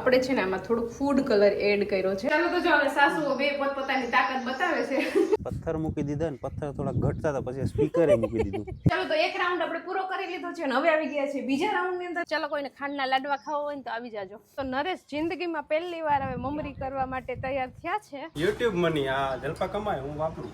આપણે છે ને આમાં થોડુંક ફૂડ કલર એડ કર્યો છે. ચાલો તો જો હવે સાસુ બે પોતપોતાની તાકાત બતાવે છે. પથ્થર મૂકી દીધા ને પથ્થર થોડા ઘટતા હતા પછી સ્પીકરે મૂકી દીધું. ચાલો તો એક રાઉન્ડ આપણે પૂરો કરી લીધો છે અને હવે આવી ગયા છે બીજા રાઉન્ડની અંદર. ચાલો કોઈને ખાંડના લાડવા ખાવા હોય ને તો આવી જાજો. તો નરેશ જિંદગીમાં પહેલી વાર હવે મમરી કરવા માટે તૈયાર થયા છે? યુટ્યુબ મની આ જલપા કમાય હું વાપરું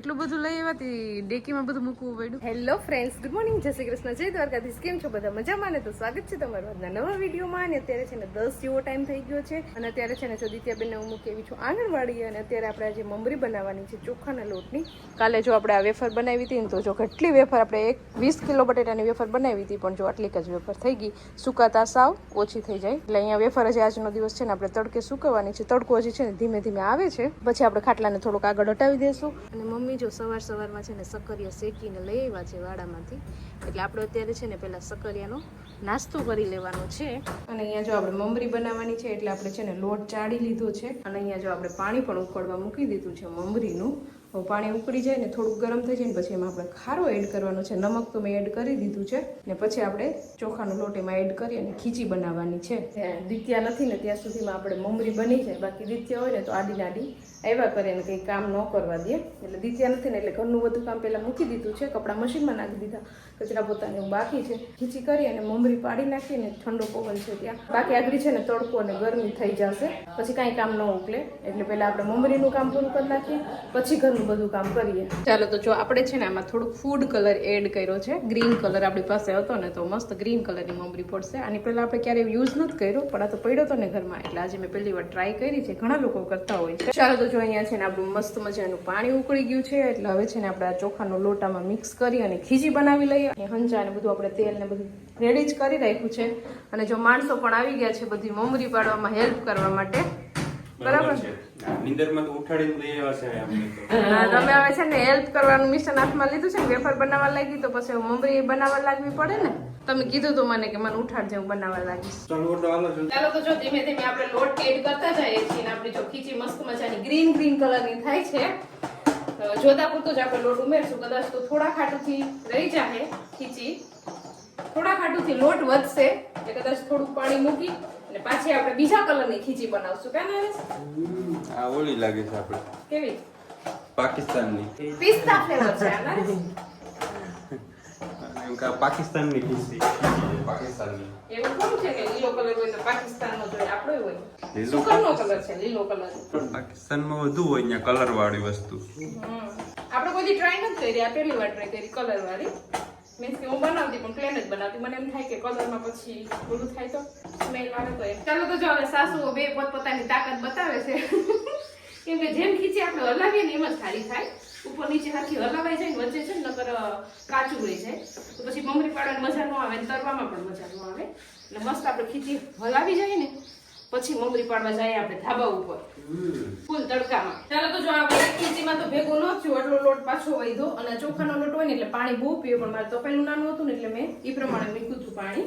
એટલું બધું લઈ આવ્યા ડેકીમાં બધું મૂકવું પડ્યું. હેલો ફ્રેન્ડ્સ ગુડ મોર્નિંગ જય શ્રી કૃષ્ણ જય દ્વારકાધીશ કેમ છો બધા? મજામાં ને? તો સ્વાગત છે તમારું આજના નવા વિડીયોમાં અને અત્યારે છે ને દસ જેવો ટાઈમ થઈ ગયો છે. અને અત્યારે છે ને સદિત્યાબેનને હું મૂકી છું આંગણવાડી અને અત્યારે આપણે આજે મમરી બનાવવાની છે ચોખાના લોટની. કાલે જો આપણે આ વેફર બનાવી હતી ને તો જો કેટલી વેફર આપણે એક વીસ કિલો બટેટાની વેફર બનાવી હતી, પણ જો આટલીક જ વેફર થઈ ગઈ, સુકાતા સાવ ઓછી થઈ જાય. એટલે અહીંયા વેફર જે આજનો દિવસ છે ને આપણે તડકે સુકવવાની છે. તડકો હજી છે ને ધીમે ધીમે આવે છે. પછી આપણે ખાટલાને થોડુંક આગળ હટાવી દઈશું અને મમ્મી જો સવાર સવારમાં છે ને સક્કરિયા શેકીને લઈ આવ્યા છે વાડામાંથી. એટલે આપણે અત્યારે છે ને પહેલાં સક્કરિયાનો નાસ્તો કરી લેવાનો છે. અને અહીંયા જો આપણે મમરી બનાવવાની છે એટલે આપણે છે ને લોટ ચાળી લીધો છે. અને અહીંયા જો આપણે પાણી પણ ઉકળવા મૂકી દીધું છે મમરીનું પાણી ઉકળી જાય ને થોડુંક ગરમ થઈ જાય ને પછી એમાં આપણે ખારો એડ કરવાનો છે. નમક તો મેં એડ કરી દીધું છે. ને પછી આપણે ચોખાનો લોટ એમાં એડ કરી અને ખીચી બનાવવાની છે. દિત્યા નથી ને ત્યાં સુધીમાં આપણે મમરી બની જાય. બાકી દિત્યા હોય ને તો આડી નાડી આવ્યા કરે ને કંઈ કામ ન કરવા દે. એટલે દિત્યા નથી ને એટલે ઘરનું બધું કામ પહેલાં મૂકી દીધું છે. કપડાં મશીનમાં નાખી દીધા. કચરા પોતાને બાકી છે. ખીચી કરી અને મમરી પાડી નાખી ને ઠંડો પવન છે ત્યાં. બાકી આગળ છે ને તડકો અને ગરમી થઈ જશે. પછી કાંઈ કામ ન ઉકલે. એટલે પહેલાં આપણે મમરીનું કામ પૂરું કરી નાખીએ. પછી ઘરનું બધું કામ કરીએ. ચાલો તો જો આપણે છે ને આમાં થોડુંક ફૂડ કલર એડ કર્યો છે. ગ્રીન કલર આપણી પાસે હતો ને તો મસ્ત ગ્રીન કલરની મમરી પડશે. આની પહેલાં આપણે ક્યારેય યુઝ નથી કર્યો, પણ આ તો પડ્યો હતો ને ઘરમાં. એટલે આજે મેં પહેલી વાર ટ્રાય કરી છે. ઘણા લોકો કરતા હોય છે. ચાલો તો જો અહીંયા છે ને આપણું મસ્ત મજાનું પાણી ઉકળી ગયું છે. એટલે હવે છે ને આપણે આ ચોખાનો લોટામાં મિક્સ કરી અને ખીચી બનાવી લઈએ. અને હંચા ને બધું આપણે તેલ ને બધું રેડી જ કરી રાખ્યું છે. અને જો માણસો પણ આવી ગયા છે બધી મમરી પાડવામાં હેલ્પ કરવા માટે. બરાબર નિંદરમાં તો ઉઠાડીને લઈ આવ્યા છે અમને તો. હા, તમે હવે છે ને હેલ્પ કરવાનું મિશન હાથમાં લીધું છે ને વેફર બનાવવા લાગી તો પછી મમરી બનાવવા લાગવી પડે ને તમે કીધું તો મને કે મને ઉઠાડજે હું બનાવવા લાગીશ. ચાલો ઓટો હાલો ચાલો તો જો ધીમે ધીમે આપણે લોટ એડ કરતા જઈએ છીએ આપણી જો ખીચી મસ્ત મજાની ગ્રીન ગ્રીન કલરની થાય છે. જોતા પૂરતું જ આપણે લોટ ઉમેરશું. કદાચ તો થોડા ખાટુથી રહી જાહે ખીચી થોડા ખાટુથી લોટ વધશે એટલે કદાચ થોડુંક પાણી મૂકી અને પાછી આપણે બીજા કલરની ખીચી બનાવશું કે નરેશ? આ ઓલી લાગે છે આપણે કેવી? પાકિસ્તાનની. પિસ્તા ફ્લેવર છે નરેશ? પાકિસ્તાનની પાકિસ્તાનની. એવું થોડું છે કે લીલો કલર હોય તો પાકિસ્તાનનો જોઈએ આપણો હોય? લીલો કલર છે લીલો કલર. પાકિસ્તાનમાં વધુ હોય અહીંયા કલર વાળી વસ્તુ આપણે કોઈ ટ્રાય નથી કરી આ પહેલી વાર ટ્રાય કરી કલર વાળી મીન્સ કે હું બનાવતી પણ પ્લેન જ બનાવતી. મને એમ થાય કે કલરમાં પછી ઓલું થાય તો સ્મેલ આવે તો એમ. ચાલો તો જો હવે સાસુઓ બે પોતપોતાની તાકાત બતાવે છે. કેમ કે જેમ ખીચી આપણે હલાવીએ ને એમ જ ખાલી થાય. ઉપર નીચે હાથી હલાવાઈ જાય વચ્ચે છે ને નકર કાચું રહી જાય. તો પછી મમરી પાડવાની મજા ન આવે ને તરવામાં પણ મજા ન આવે. એટલે મસ્ત આપણે ખીચી હલાવી જાય ને પછી મમરી પાડવા જાય આપણે ધાબા ઉપર. ફૂલ તડકામાં. ચાલો તો જો આપણે ખીચીમાં તો ભેગો ન થયો એટલો લોટ પાછો વધ્યો અને ચોખાનો લોટ હોય ને એટલે પાણી બહુ પીવે પણ મારે તપેલું નાનું હતું ને એટલે મેં એ પ્રમાણે હતું પાણી.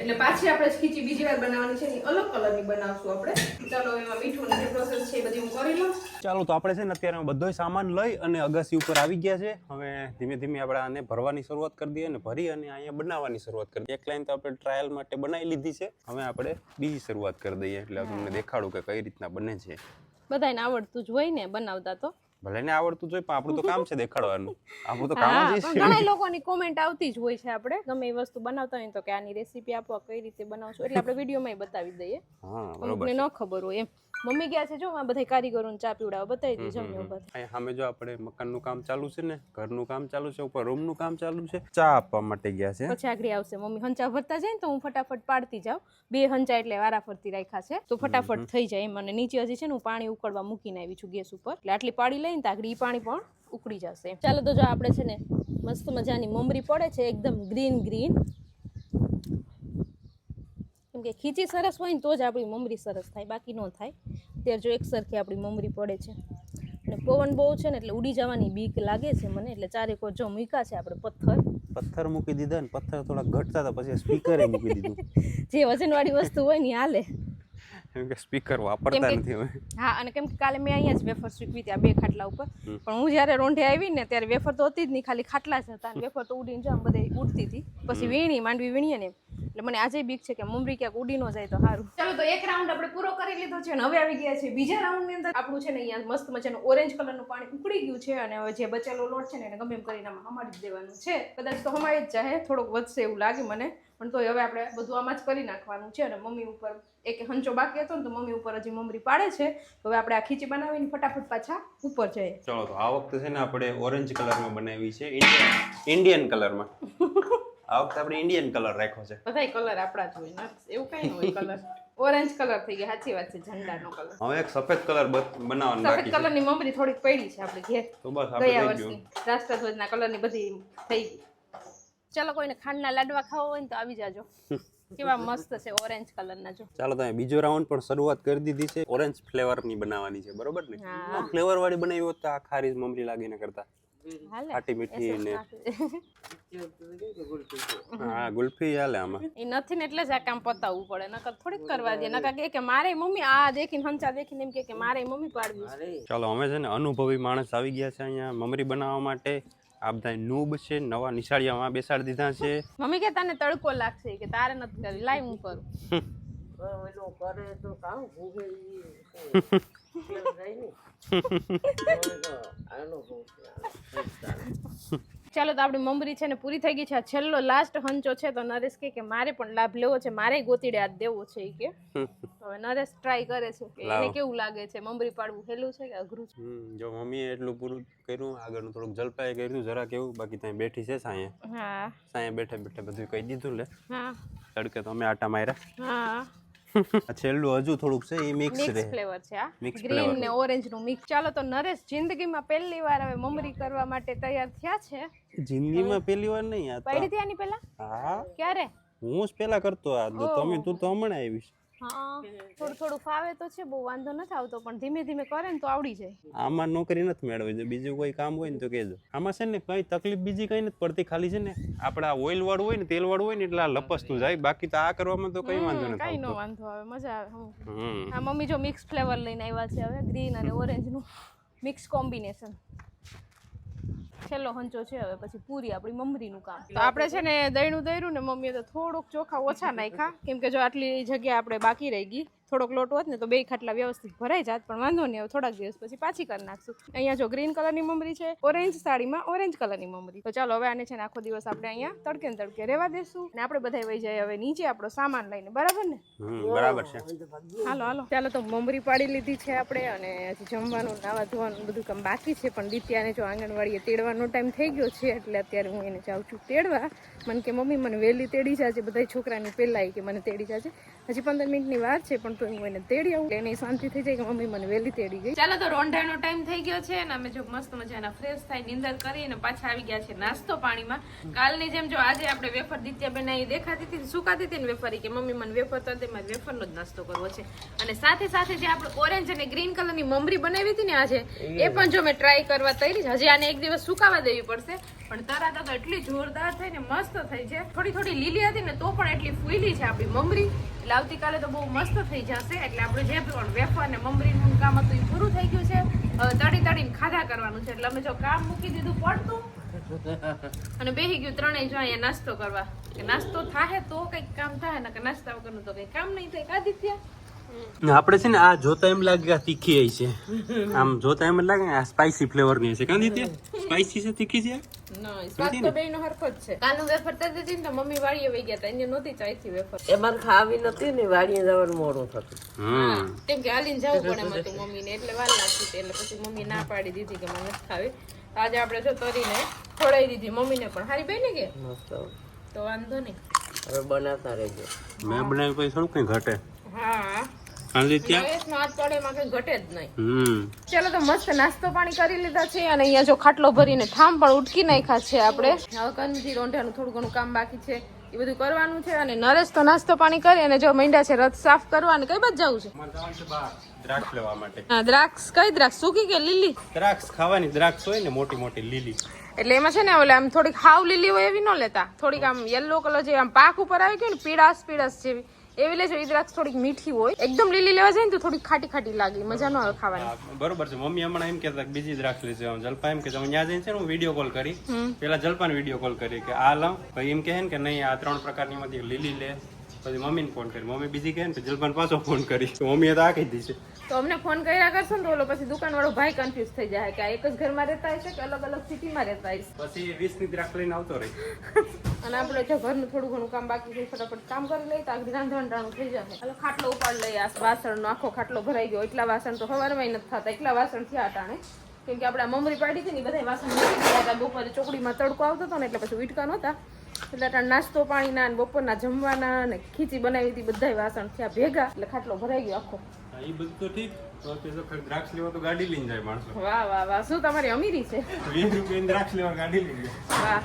એટલે પાછી આપણે ખીચી બીજી વાર બનાવવાની છે અલગ કલરની બનાવશું આપણે. ચાલો એમાં મીઠું જે પ્રોસેસ છે એ બધી હું કરી લઉં. ચાલો તો આપણે છે ને અત્યારે બધો સામાન લઈ અને અગાસી ઉપર આવી ગયા છે. હવે ધીમે ધીમે આપણે આને ભરવાની શરૂઆત કરી દઈએ અને ભરી અને અહીંયા બનાવવાની શરૂઆત કરી દઈએ. એક લાઈન તો આપણે ટ્રાયલ માટે બનાવી લીધી છે. હવે આપણે બીજી શરૂઆત કરી દઈએ. એટલે તમને દેખાડું કે કઈ રીતના બને છે. બધાને આવડતું જ હોય ને બનાવતા તો. ભલે ને આવડતું જોઈએ પણ આપણું તો કામ છે દેખાડવાનું. આપણું તો કામ જ છે. ઘણા લોકોની કોમેન્ટ આવતી જ હોય છે આપણે. ગમે એ વસ્તુ બનાવતા હોય તો કે આની રેસીપી આપો કઈ રીતે બનાવશો એટલે આપણે વિડીયોમાં બતાવી દઈએ. હા બરોબર ન ખબર હોય એમ. મમ્મી ગયા છે જો આ બધા કારીગરોને ચા પીવડાવો બતાવી દી જમ્યો બધા. સામે જો આપણે મકાનનું કામ ચાલુ છે ને ઘરનું કામ ચાલુ છે ઉપર રૂમનું કામ ચાલુ છે ચા આપવા માટે ગયા છે. પછી આગળ આવશે મમ્મી હંચા ભરતા જાય ને તો હું ફટાફટ પાડતી જાઉં. બે હંચા એટલે વારા ફરતી રાખ્યા છે તો ફટાફટ થઈ જાય એમ. અને નીચે હજી છે ને હું પાણી ઉકળવા મૂકીને આવી છું ગેસ ઉપર. એટલે આટલી પાડી લઈને તો આગળ ઈ પાણી પણ ઉકળી જશે. ચાલો તો જો આપણે છે ને મસ્ત મજાની મમરી પડે છે એકદમ ગ્રીન ગ્રીન કેમ કે ખીચી સરસ હોય ને તો જ આપણી મમરી સરસ થાય બાકી ન થાય. અત્યારે જો એક સરખી આપણી મમરી પડે છે. અને પવન બહુ છે ને એટલે ઉડી જવાની બીક લાગે છે મને એટલે ચારેકો જો મૂક્યા છે આપણે પથ્થર. પથ્થર મૂકી દીધા ને પથ્થર થોડા ઘટતા હતા પછી સ્પીકરે મૂકી દીધું. જે વજનવાળી વસ્તુ હોય ને હાલે. કેમ કે સ્પીકર વાપરતા નથી હવે. હા અને કેમ કે કાલે મેં અહીંયા જ વેફર શીખવી ત્યાં બે ખાટલા ઉપર. પણ હું જ્યારે રોંઢે આવી ને ત્યારે વેફર તો હતી જ નહીં ખાલી ખાટલા જ હતા. વેફર તો ઉડીને જામ બધે ઉડતી હતી. પછી વીણી માંડવી વીણીએ ને એટલે મને આજે બીક છે કે મમરી ક્યાંક ઉડી ન જાય તો સારું ચાલો તો એક રાઉન્ડ આપણે પૂરો કરી લીધો છે અને હવે આવી ગયા છે બીજા રાઉન્ડની અંદર. આપણું છે ને અહીંયા મસ્ત મજાનું ઓરેન્જ કલરનું પાણી ઉકળી ગયું છે અને હવે જે બચેલો લોટ છે ને એને ગમે એમ કરીને આમાં હમાડી દેવાનું છે. કદાચ તો હમાડી જ જાય થોડોક વધશે એવું લાગે મને. પણ તોય હવે આપણે બધું આમાં જ કરી નાખવાનું છે અને મમ્મી ઉપર એક હંચો બાકી હતો ને તો મમ્મી ઉપર હજી મમરી પાડે છે. તો હવે આપણે આ ખીચી બનાવીને ફટાફટ પાછા ઉપર જઈએ. ચલો તો આ વખતે છે ને આપણે ઓરેન્જ કલરમાં બનાવી છે ઇન્ડિયન કલરમાં આ વખતે આપણે ઇન્ડિયન કલર રાખ્યો છે. બધાય કલર આપણા જ હોય ના એવું કઈ ન હોય કલર ઓરેન્જ કલર થઈ ગયા સાચી વાત છે ઝંડાનો કલર હવે એક સફેદ કલર બનાવવાનો બાકી છે. કલરની મમરી થોડીક પડી છે આપણે ઘેર. તો બસ આપણે થઈ ગયું. રાષ્ટ્રધ્વજના કલરની બધી થઈ ગઈ. ચાલો કોઈને ખાંડના લાડવા ખાવા હોય ને તો આવી જાજો. કેવા મસ્ત છે ઓરેન્જ કલરના જો. ચાલો તમે બીજો રાઉન્ડ પણ શરૂઆત કરી દીધી છે. ઓરેન્જ ફ્લેવરની બનાવવાની છે બરોબર ને. ફ્લેવર વાળી બનાવી હોત તો આ ખારી જ મમરી લાગીને કરતા. ખાટી મીઠી ને. હા ગુલ્ફી હાલે આમાં. એ નથી ને એટલે જ આ કામ પતાવવું પડે. નકર થોડીક કરવા દે. નકર કે કે મારે મમ્મી આ દેખીને હંચા દેખીને એમ કે કે મારે મમ્મી પાડવી છે. ચાલો અમે છે ને અનુભવી માણસ આવી ગયા છે અહીંયા મમરી બનાવવા માટે. આ બધા નૂબ છે નવા નિશાળિયામાં બેસાડી દીધા છે. મમ્મી કે તને તડકો લાગશે કે તારે નથી કરી લાઈ હું કરું. ચાલો તો આપણી મમરી છે ને પૂરી થઈ ગઈ છે. આ છેલ્લો લાસ્ટ હંચો છે તો નરેશ કે કે મારે પણ લાભ લેવો છે. મારે ગોતીડે હાથ દેવો છે એ કે. હવે નરેશ ટ્રાય કરે છે કે એને કેવું લાગે છે? મમરી પાડવું હેલું છે કે અઘરું છે? જો મમ્મીએ એટલું પૂરું કર્યું આગળનું થોડુંક જલપાએ કર્યું જરા કેવું બાકી ત્યાં બેઠી છે સાંયે હા. સાંયે બેઠે બેઠે બધું કહી દીધું લે. હા. તડકે તો અમે આટા માર્યા. હા. આ છેલ્લું હજુ થોડુંક છે એ મિક્સ રહે. ફ્લેવર છે આ ગ્રીન ને ઓરેન્જનું મિક્સ ચાલો તો નરેશ જિંદગીમાં પહેલી વાર હવે મમરી કરવા માટે તૈયાર થયા છે. જિંદગીમાં પહેલી વાર નહીં આ પડી ત્યાંની પહેલા? હા. ક્યારે? હું જ પેલા કરતો આ. તમે તું તો હમણાં આવીશ હા. થોડું થોડું ફાવે તો છે બહુ વાંધો નથી આવતો પણ ધીમે ધીમે કરે ને તો આવડી જાય. આમાં નોકરી નથી મેળવી જો બીજું કોઈ કામ હોય ને તો કહેજો. આમાં છે ને કઈ તકલીફ બીજી કઈ નથી પડતી ખાલી છે ને આપડા ઓઇલ વાળું હોય ને તેલ વાળું હોય ને એટલે આ લપસતું જાય. બાકી તો આ કરવામાં તો કઈ વાંધો નથી કઈ નો વાંધો આવે મજા આવે આ મમ્મી જો મિક્સ ફ્લેવર લઈને આવ્યા છે હવે ગ્રીન અને ઓરેન્જનું મિક્સ કોમ્બિનેશન છેલ્લો હંચો છે, હવે પછી પૂરી આપણી મમરીનું કામ. તો આપણે છે ને દહીંનું દયરું ને મમ્મીએ તો થોડુંક ચોખા ઓછા નાખ્યા. કેમ કે જો આટલી જગ્યા આપણે બાકી રહી ગઈ થોડોક લોટ હોત ને તો બે ખાટલા વ્યવસ્થિત ભરાઈ જાત પણ વાંધો નહીં હવે થોડાક દિવસ પછી પાછી કરી નાખશું. અહીંયા જો ગ્રીન કલરની મમરી છે ઓરેન્જ સાડીમાં ઓરેન્જ કલરની મમરી. તો ચાલો હવે આને છે ને આખો દિવસ આપણે અહીંયા તડકે ને તડકે રહેવા દેશું. ને આપણે બધા વહી જાય હવે નીચે આપણો સામાન લઈને બરાબર ને? બરાબર છે. હાલો હાલો. ચાલો તો મમરી પાડી લીધી છે આપણે અને હજી જમવાનું નાવા ધોવાનું બધું કામ બાકી છે. પણ દિત્યાને જો આંગણવાડીએ તેડવાનો ટાઈમ થઈ ગયો છે એટલે અત્યારે હું એને જાઉં છું તેડવા. મને કે મમ્મી મને વહેલી તેડી જાજે. બધા છોકરાની પહેલા કે મને તેડી જાજે. હજી પંદર મિનિટની વાર છે પણ તું એને તેડી આવું. એને શાંતિ થઈ જાય કે મમ્મી મને વહેલી તેડી ગઈ. ચાલો તો રોંઢાનો ટાઈમ થઈ ગયો છે અને અમે જો મસ્ત મજાના ફ્રેશ થાય નિંદર કરી અને પાછા આવી ગયા છે નાસ્તો પાણીમાં. કાલની જેમ જો આજે આપણે વેફર દિત્યા બનાવી દેખાતી હતી સુકાતી હતી ને વેફરી કે મમ્મી મને વેફર તો મારે વેફરનો જ નાસ્તો કરવો છે. અને સાથે સાથે જે આપણે ઓરેન્જ અને ગ્રીન કલરની મમરી બનાવી હતી ને આજે એ પણ જો મેં ટ્રાય કરવા તૈયારી છે. હજી આને એક દિવસ સુકાવા દેવી પડશે. પણ તરત તો એટલી જોરદાર થઈ ને મસ્ત થઈ છે. થોડી થોડી લીલી હતી ને તો પણ એટલી ફૂલી છે આપણી મમરી. એટલે આવતીકાલે તો બહુ મસ્ત થઈ જશે. એટલે આપણે જે પણ વેફર ને મમરીનું કામ હતું એ પૂરું થઈ ગયું છે. તડી તળી તળીને ખાધા કરવાનું છે. એટલે અમે જો કામ મૂકી દીધું પડતું. અને બેહી ગયું ત્રણેય જો અહીંયા નાસ્તો કરવા. કે નાસ્તો થાય તો કંઈક કામ થાય ને કે નાસ્તા વગરનું તો કંઈ કામ નહીં થાય. આદિત્ય? આપણે છે ને આ જોતા એમ લાગે કે આ તીખી છે. આમ જોતા એમ લાગે આ સ્પાઈસી ફ્લેવરની છે. કાંદી સ્પાઈસી છે, તીખી છે? નહીં સ્વાદ તો બેયનો હરખો જ છે. કાનું વેફર તરતી હતી ને તો મમ્મી વાડીએ વહી ગયા હતા એને નહોતી ચાઈથી વેફર. એમાં ખાવી નથી ને વાડીએ જવાનું મોડું થતું. હમ. કેમ કે હાલીને જવું પડે એમ હતું મમ્મીને એટલે વાર લાગતી એટલે પછી મમ્મી ના પાડી દીધી કે મને નથી આજે આપણે જો તરીને ખોડાઈ દીધી. મમ્મીને પણ. હારી બેને કે? મસ્ત. તો વાંધો નહીં. હવે બનાવતા રહેજો. મેં બનાવી પછી થોડું કઈ ઘટે. હા. ચાલો તો મસ્ત નાસ્તો પાણી કરી લીધા છે અને અહીંયા જો ખાટલો ભરીને ઠામ પણ ઉટકી નાખ્યા છે આપણે. હવે કંદી રોંઢાનું થોડું ઘણું કામ બાકી છે એ બધું કરવાનું છે અને નરેશ તો નાસ્તો પાણી કરી અને જો મંડ્યા છે રથ સાફ કરવા અને કઈ બાજુ જવું છે? દ્રાક્ષ લેવા માટે. હા દ્રાક્ષ કઈ દ્રાક્ષ સૂકી કે લીલી? દ્રાક્ષ ખાવાની દ્રાક્ષ હોય ને મોટી મોટી લીલી. એટલે એમાં છે ને ઓલે આમ થોડીક હાવ લીલી હોય એવી ન લેતા. થોડીક આમ યલો કલર જેવી આમ પાક ઉપર આવી ગયું ને પીળાશ પીળાશ જેવી. એવી લેજો એ દ્રાક્ષ થોડીક મીઠી હોય. એકદમ લીલી લેવા જાય ને તો થોડીક ખાટી ખાટી લાગે મજા ન આવે ખાવાની. બરોબર છે. મમ્મી હમણાં એમ કહેતા બીજી જ રાખેલી છે આમ જલપા એમ કે તમે ત્યાં જઈને છે હું વીડિયો કોલ કરી. પેલા જલપાને વીડિયો કોલ કરી કે આ લઉં પછી એમ કહે ને કે નહીં આ ત્રણ પ્રકારની માંથી લીલી લે. પછી મમ્મીને ફોન કરી. મમ્મી બીજી કહે ને જલપાન જલપાને પાછો ફોન કરી. મમ્મીએ તો આ કહી દીધી તો અમને ફોન કર્યા કરશો ને તો ઓલો પછી દુકાન વાળો ભાઈ કન્ફ્યુઝ થઈ જાય કે આ એક જ ઘરમાં રહેતા હશે કે અલગ અલગ સિટીમાં રહેતા હશે પછી વીસની દ્રાક્ષ લઈને આવતો રહે. અને આપણે જો ઘરનું થોડું ઘણું કામ બાકી છે ફટાફટ કામ કરી લઈએ તો આગળ રાંધણ ટાણું થઈ જશે. એટલે ખાટલો ઉપાડ લઈએ. આ વાસણનો આખો ખાટલો ભરાઈ ગયો. એટલા વાસણ તો સવારમાં નથી થતા. એટલા વાસણ થયા અટાણે. કેમ કે આપણે મમરી પાડી હતી ને બધા વાસણ મૂકી ગયા હતા. બપોરે ચોકડીમાં તડકો આવતો હતો ને એટલે પછી વીટકા નહોતા. એટલે અટાણે નાસ્તો પાણીના ને બપોરના જમવાના ને ખીચી બનાવી હતી. બધા વાસણ થયા ભેગા. એટલે ખાટલો ભરાઈ ગયો આખો. હા, એ બધું તો ઠીક. તો તે તો ખરી દ્રાક્ષ લેવા તો ગાડી લઈને જાય માણસો. વાહ વાહ વાહ. શું તમારી અમીરી છે? વીસ રૂપિયાની દ્રાક્ષ લેવા ગાડી લઈને જાય. વાહ.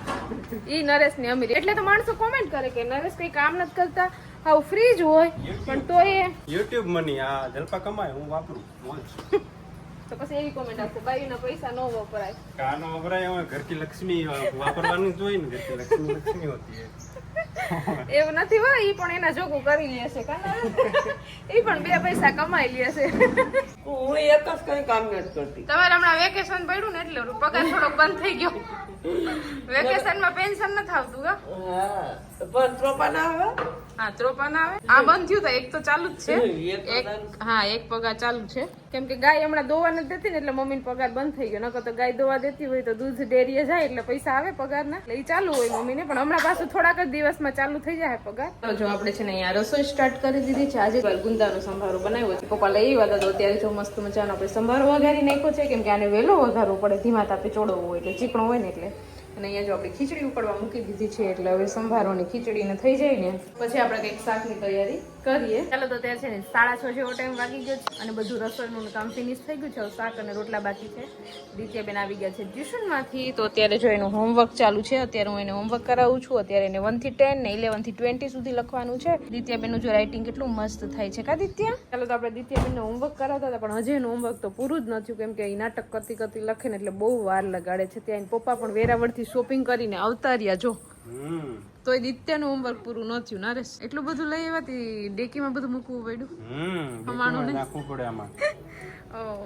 ઈ નરેશની અમીરી. એટલે તો માણસો કોમેન્ટ કરે કે નરેશ કઈ કામ નથી કરતા. હાઉ ફ્રી જ હોય. પણ તો એ યુટ્યુબ મની આ જલપા કમાય હું વાપરું મોજ તો પછી એવી કોમેન્ટ આવશે બાઈના પૈસા ન વપરાય. કાનો વપરાય હવે ઘર કી લક્ષ્મી વાપરવાનું જોઈ ને ઘર કી લક્ષ્મી લક્ષ્મી હોતી હે એવું નથી હોય ઈ પણ એના જોગું કરી લે છે ઈ પણ બે પૈસા કમાઈ લે છે. હું એક જ કઈ કામ નથી કરતી. તમારે હમણાં વેકેશન પડ્યું ને એટલે પગાર થોડોક બંધ થઈ ગયો. વેકેશનમાં પેન્શન નથી આવતું હા? પણ ત્રોપા ના આવે? હા ત્રોપન આવે? આ બંધ થયું તો એક તો ચાલુ જ છે. એક હા એક પગાર ચાલુ છે. કેમ કે ગાય હમણાં દોવા નથી દેતી ને એટલે મમ્મીને પગાર બંધ થઈ ગયો. નકર તો ગાય દોવા દેતી હોય તો દૂધ ડેરીએ જાય એટલે પૈસા આવે પગારના. એટલે એ ચાલુ હોય મમ્મી ને પણ હમણાં પાછું થોડાક જ દિવસમાં ચાલુ થઈ જાય પગાર. તો જો આપણે છે ને અહીંયા રસોઈ સ્ટાર્ટ કરી દીધી છે. આજે ગુંદાનો સંભારો બનાવ્યો છે. પપ્પા લઈ આવ્યા તો અત્યારે જો મસ્ત મજાનો આપણે સંભારો વઘારી નાખ્યો છે. કેમ કે આને વહેલો વઘારવો પડે. ધીમા તાપે ચોડવો હોય એટલે ચીકણો હોય ને એટલે. અને અહીંયા જો આપણે ખીચડી ઉકળવા મૂકી દીધી છે એટલે હવે સંભારોની ખીચડીને થઈ જાય ને. પછી આપણે કંઈક શાકની તૈયારી કરીએ. ચાલો તો ત્યાં છે ને સાડા છ જેવો ટાઈમ વાગી ગયો છે અને બધું રસોઈનું કામ ફિનિશ થઈ ગયું છે. હવે શાક અને રોટલા બાકી છે. દિત્યાબેન આવી ગયા છે ટ્યુશનમાંથી. તો અત્યારે જો એનું હોમવર્ક ચાલુ છે અત્યારે હું એને હોમવર્ક કરાવું છું. અત્યારે એને વનથી ટેન ને ઇલેવનથી ટ્વેન્ટી સુધી લખવાનું છે. દિત્યાબેનનું જો રાઇટિંગ કેટલું મસ્ત થાય છે કા દિત્યા? ચાલો તો આપણે દિત્યાબેનને હોમવર્ક કરાવતા હતા પણ હજી એનું હોમવર્ક તો પૂરું જ નથી કેમ કે એ નાટક કરતી કરતી લખે ને એટલે બહુ વાર લગાડે છે. ત્યાં પપ્પા પણ વેરાવળથી શોપિંગ કરીને આવતા રહ્યા જો. તો એ દિત્યાનું હોમવર્ક પૂરું ન થયું નરેશ એટલું બધું લઈ આવ્યા ડેકીમાં બધું મૂકવું પડ્યું. હમ અમારું પડે આમાં.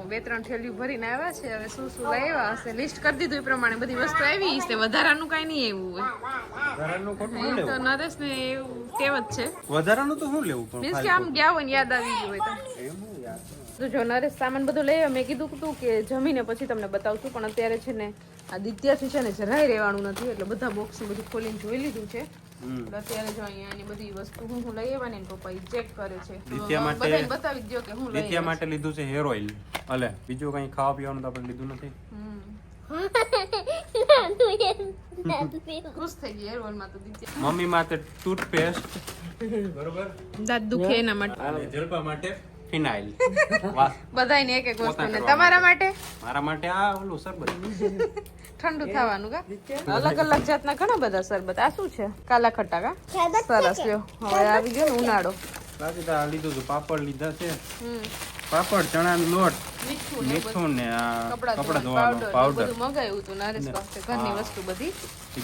બે ત્રણ થેલીઓ ભરીને આવ્યા છે હવે શું શું લઈ આવ્યા હશે? લિસ્ટ કરી દીધું એ પ્રમાણે બધી વસ્તુ આવી છે વધારાનું કઈ નહીં એવું હોય. તો નરેશ ને એવું કેવત છે. વધારાનું તો શું લેવું પણ મીન્સ કે આમ ગયા હોય ને યાદ આવી ગયું હોય તો. તો જો નરેશ સામાન બધું લઈ આવ્યો. મેં કીધું તું કે જમીને પછી તમને બતાવશું પણ અત્યારે છે ને આ દિત્યાથી છે ને જરાય રહેવાનું નથી એટલે બધા બોક્સ બધું ખોલીને જોઈ લીધું છે. અત્યારે જો અહીંયાની બધી વસ્તુ હું હું લઈ આવવાની પપ્પા એ ચેક કરે છે. દિત્યા માટે- બતાવી દો કે હું લઈ નિત્યા માટે લીધું છે હેર ઓઇલ અલે બીજું કઈ ખાવા પીવાનું તો આપણે લીધું નથી? ખુશ થઈ ગઈ હેર ઓઇલમાં તો દિત્યા. મમ્મી માટે ટૂથપેસ્ટ બરોબર? દાંત દુખે એના માટે. જલપા માટે ફિનાઇલ. બધાને એક એક વસ્તુ ને તમારા માટે? મારા માટે આ ઓલું સરબત ઠંડુ થવાનું કા? અલગ અલગ જાતના ઘણા બધા શરબત. આ શું છે? કાલા ખટ્ટા કા? સરસ હવે આવી ગયો ને ઉનાળો. બાકી તો આ લીધું છે પાપડ લીધા છે. હમ. પાપડ ચણાનો લોટ મીઠું ને આ કપડા ધોવાનો પાવડર બધું મગાવ્યું હતું નરેશ પાસે ઘરની વસ્તુ બધી.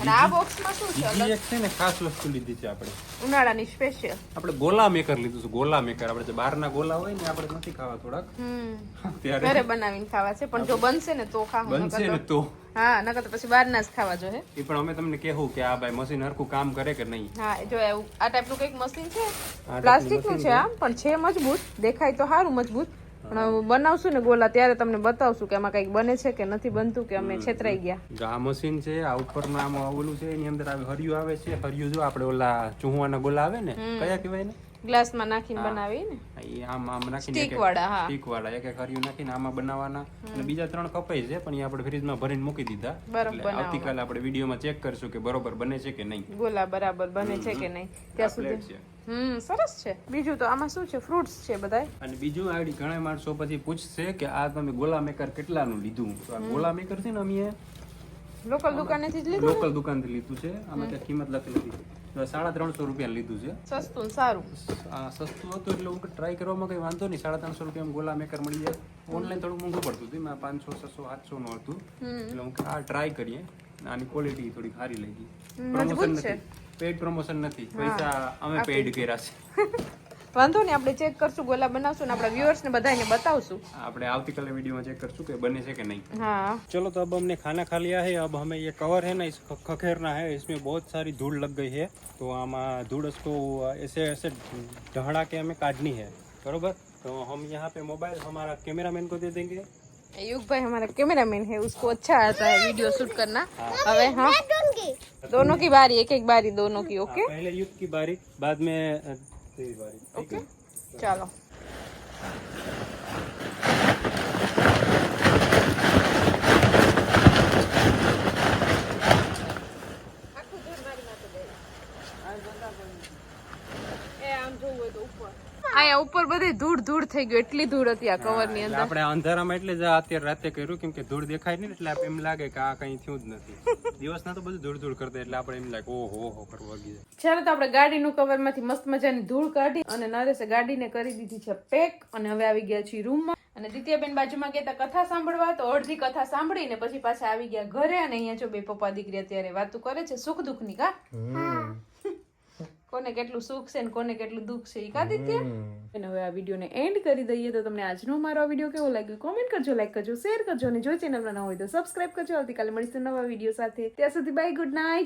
અને આ બોક્સમાં શું છે? બીજી એક છે ને ખાસ વસ્તુ લીધી છે આપણે. ઉનાળાની સ્પેશિયલ આપણે ગોલા મેકર લીધું છે ગોલા મેકર આપણે જે બહારના ગોલા હોય ને આપણે નથી ખાવા થોડાક. ઘરે બનાવીને ખાવા છે પણ જો બનશે ને તો ખાવું બનશે ને તો તો. હા નકર તો પછી બહારના જ ખાવા જોઈએ એ પણ અમે તમને કહેવું કે આ ભાઈ મશીન હરખું કામ કરે કે નહીં? હા જો એવું આ ટાઈપનું કંઈક મશીન છે? પ્લાસ્ટિકનું છે આમ પણ છે મજબૂત. દેખાય તો સારું મજબૂત. પણ બનાવશું ને ગોલા ત્યારે તમને બતાવશું કે આમાં કંઈક બને છે કે નથી બનતું કે અમે છેતરાઈ ગયા. આ મશીન છે આ ઉપરમાં આમ ઓલું છે એની અંદર આવે હરિયું આવે છે. હરિયું જો આપણે ઓલા ચૂહવાના ગોલા આવે ને કયા કહેવાય ને ગ્લાસમાં નાખીને બનાવી ને એ આમ આમ નાખીને સ્ટીક વાળા હા. સ્ટીક વાળા એક એક હરિયું નાખીને આમાં બનાવવાના. અને બીજા ત્રણ કપાઈ છે પણ એ આપણે ફ્રીજમાં ભરીને મૂકી દીધા. એટલે આવતીકાલે આપણે વિડીયોમાં ચેક કરશું કે બરોબર બને છે કે નહીં. ગોલા બરાબર બને છે કે નહીં. ત્યાં સુધી હમ સરસ છે. બીજું તો આમાં શું છે? ફ્રૂટ્સ છે બધા અને બીજું આગળ ઘણા માણસો પછી પૂછશે કે આ તમે ગોલા મેકર કેટલાનું લીધું? તો આ ગોલા મેકર છે ને અમે લોકલ દુકાનેથી જ લીધું લોકલ દુકાનથી લીધું છે. આમાં ત્યાં કિંમત લખેલી હતી સાડા ત્રણસો રૂપિયા લીધું છે. સસ્તું સારું. સસ્તું હતું એટલે હું ટ્રાય કરવામાં કંઈ વાંધો નહીં. સાડા ત્રણસો રૂપિયામાં ગોલા મેકર મળી જાય. ઓનલાઈન થોડું મોંઘું પડતું હતું. એમાં પાંચસો છસો સાતસો નું હતું. એટલે હું આ ટ્રાય કરીએ. આની ક્વોલિટી થોડી સારી લાગી. પ્રમોશન નથી. પેડ પ્રમોશન નથી. પૈસા અમે પેડ કર્યા છે. વાંધો નહીં આપણે ચેક કરશું ગોલા બનાવશું ને આપણા વ્યુઅર્સ ને બધાને બતાવશું આપણે આવતીકાલે વીડિયોમાં ચેક કરશું કે બને છે કે नहीं હા चलो तो अब हमने खाना खा लिया है अब हमें ये कवर है ना इस ख- खखेरना है इसमें बहुत सारी धूल लग गई है तो आमा धूल उसको ऐसे ऐसे ढहड़ा के हमें काटनी है बरोबर तो हम यहाँ पे मोबाइल हमारा कैमरामैन को दे देंगे युग भाई हमारा कैमरामैन है उसको अच्छा आता है वीडियो शूट करना अबे हाँ दोनों की बारी एक एक बारी दोनों की ओके पहले युद्ध की बारी बाद में તેવી વારી ઓકે ચાલો. અહીંયા ઉપર બધી ધૂળ ધૂળ થઈ ગયું એટલી ધૂળ હતી આ કવરની અંદર. આપણે અંધારામાં એટલે જ અત્યારે રાતે કર્યું કેમ કે ધૂળ દેખાય નહીં એટલે એમ લાગે કે આ કઈ થયું જ નથી. દિવસના તો બધું ધૂળ ધૂળ કરતા એટલે આપણે એમ લાગે ઓહો ઓહો કરવું વાગી જાય ચાલો તો આપણે ગાડીનું કવરમાંથી મસ્ત મજાની ધૂળ કાઢી અને નરેશે ગાડીને કરી દીધી છે પેક અને હવે આવી ગયા છીએ રૂમમાં અને દિત્યાબેન બાજુમાં કહેતા કથા સાંભળવા? તો અડધી કથા સાંભળીને પછી પાછા આવી ગયા ઘરે અને અહીંયા જો બે પપ્પા દીકરી અત્યારે વાતો કરે છે સુખ દુઃખની કા કોને કેટલું સુખ છે ને કોને કેટલું દુઃખ છે એ કા? દિત્યા અને હવે આ વિડીયોને એન્ડ કરી દઈએ તો તમને આજનો મારો આ વીડિયો કેવો લાગ્યો? કોમેન્ટ કરજો લાઈક કરજો શેર કરજો અને જો ચેનલ ન હોય તો સબસ્ક્રાઇબ કરજો. આવતીકાલે મળીશું નવા વીડિયો સાથે. ત્યાં સુધી બાય ગુડ નાઇટ